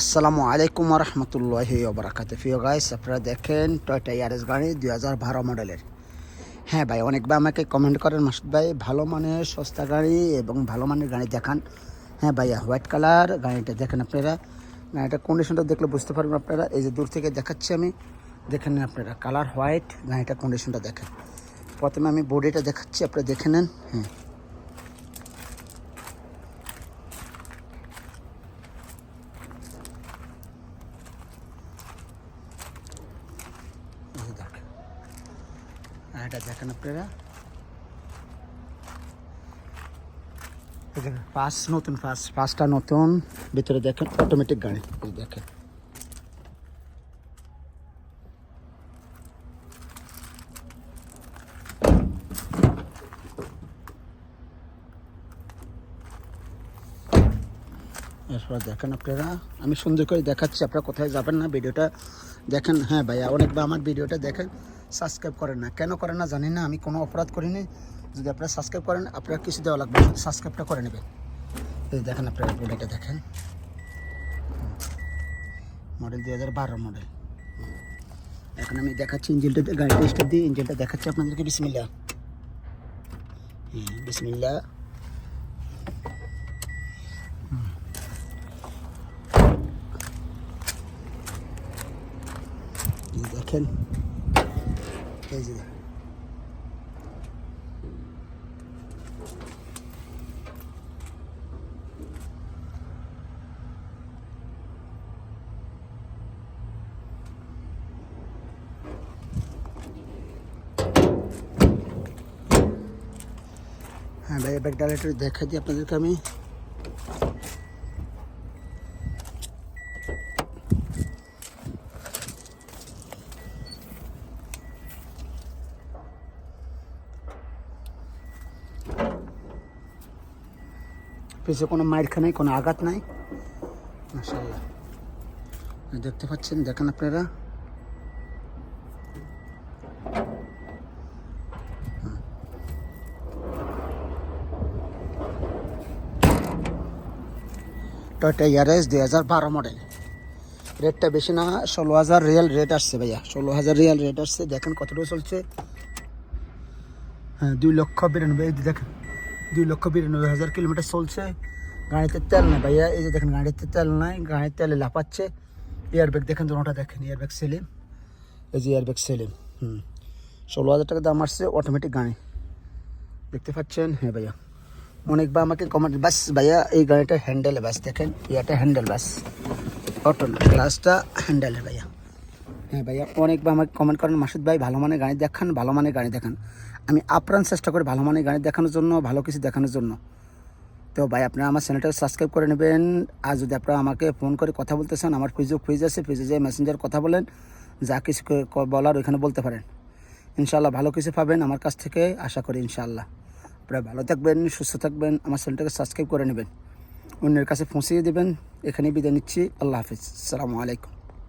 আসসালামু আলাইকুম রহমতুল্লাহ ওবরাকাত প্রিয় গাইস আপনারা দেখেন টয়টা ইয়ারেস গাড়ি দুই হাজার বারো মডেলের। হ্যাঁ ভাই অনেকবার আমাকে কমেন্ট করেন, মাসুদ ভাই, ভালো মানের সস্তা গাড়ি এবং ভালো মানের গাড়ি দেখান। হ্যাঁ ভাইয়া হোয়াইট কালার গাড়িটা দেখেন আপনারা। গাড়িটা কন্ডিশনটা দেখলে বুঝতে পারবেন আপনারা। এই যে দূর থেকে দেখাচ্ছি আমি। দেখে নেন আপনারা কালার হোয়াইট গাড়িটা কন্ডিশনটা দেখেন। প্রথমে আমি বডিটা দেখাচ্ছি, আপনারা দেখে নেন। হ্যাঁ এই যে দেখেন আর দেখেন আপনারা। পাস নতুন পাস পাসটা নতুন। ভিতরে দেখেন অটোমেটিক গাড়ি। দেখেন। এরপর দেখেন আপনারা, আমি সুন্দর করে দেখাচ্ছি, আপনারা কোথায় যাবেন না, ভিডিওটা দেখেন। হ্যাঁ ভাইয়া, অনেকবার আমার ভিডিওটা দেখেন। সাবস্ক্রাইব করেন না। কেন করেন না জানি না, আমি কোনো অপরাধ করিনি। যদি আপনারা সাবস্ক্রাইব করেন, আপনারা কিছু দেওয়া লাগবে সাবস্ক্রাইবটা করে নেবেন। এই দেখেন আপনারা ভিডিওটা দেখেন। মডেল দুই হাজার বারো মডেল। এখন আমি দেখাচ্ছি ইঞ্জিনটা, গাড়িটা স্টার্ট দিয়ে ইঞ্জিনটা দেখাচ্ছি আপনাদেরকে বিসমিল্লা বিসমিল্লা দেখেন। এই যে হ্যাঁ ভাই ব্যাগ ডালাটা দেখা দিই আপনাদেরকে আমি পিছিয়ে কোনো মাইরখা নাই, কোনো আঘাত নাই। মাসাল্লাহ দেখতে পাচ্ছেন, দেখেন আপনারা। টয়টা ইয়ারেস দুই হাজার বারো মডেল রেটটা বেশি না, ষোলো হাজার রিয়াল রেট আসছে ভাইয়া। ষোলো হাজার রিয়াল রেট আসছে, দেখেন কতটুকু চলছে। হ্যাঁ দুই লক্ষ বিরানব্বই দেখেন। দুই লক্ষ বিরানব্বই হাজার কিলোমিটার চলছে। গাড়িতে তেল নেই ভাইয়া, এই যে দেখেন গাড়িতে তেল নাই গাড়ির তেলে লাফাচ্ছে। এয়ারব্যাগ দেখেন দুটা দেখেন এয়ারব্যাগ সেলিম। এই যে এয়ারব্যাগ সেলিম, হুম। ষোলো হাজার টাকা দাম আসছে অটোমেটিক গাড়ি। দেখতে পাচ্ছেন? হ্যাঁ ভাইয়া। অনেকবার আমাকে কমেন্ট বাস ভাইয়া, এই গাড়িটা হ্যান্ডেলে বাস, দেখেন, ইয়াটা হ্যান্ডেল বাস। অটো গ্লাসটা হ্যান্ডেলে ভাইয়া। হ্যাঁ ভাইয়া, অনেকবার আমাকে কমেন্ট করেন, মাসুদ ভাই, ভালো মানের গাড়ি দেখান, ভালো মানের গাড়ি দেখান। আমি আপ্রাণ চেষ্টা করি ভালো মানের গাড়ি দেখানোর জন্য, ভালো কিছু দেখানোর জন্য। তো ভাই, আপনারা আমার চ্যানেলটা সাবস্ক্রাইব করে নেবেন। আর যদি আপনারা আমাকে ফোন করে কথা বলতে চান, আমার ফেসবুক পেজ আছে পেজে যেয়ে মেসেঞ্জার কথা বলেন, যা কিছু বলার ওইখানে বলতে পারেন। ইনশাল্লাহ ভালো কিছু পাবেন আমার কাছ থেকে, আশা করি ইনশাল্লাহ আপনারা ভালো থাকবেন, সুস্থ থাকবেন, আমার চ্যানেলটাকে সাবস্ক্রাইব করে নেবেন। অন্যের কাছে পৌঁছিয়ে দেবেন। এখানেই বিদায় নিচ্ছি। আল্লাহ হাফিজ। সালামু আলাইকুম।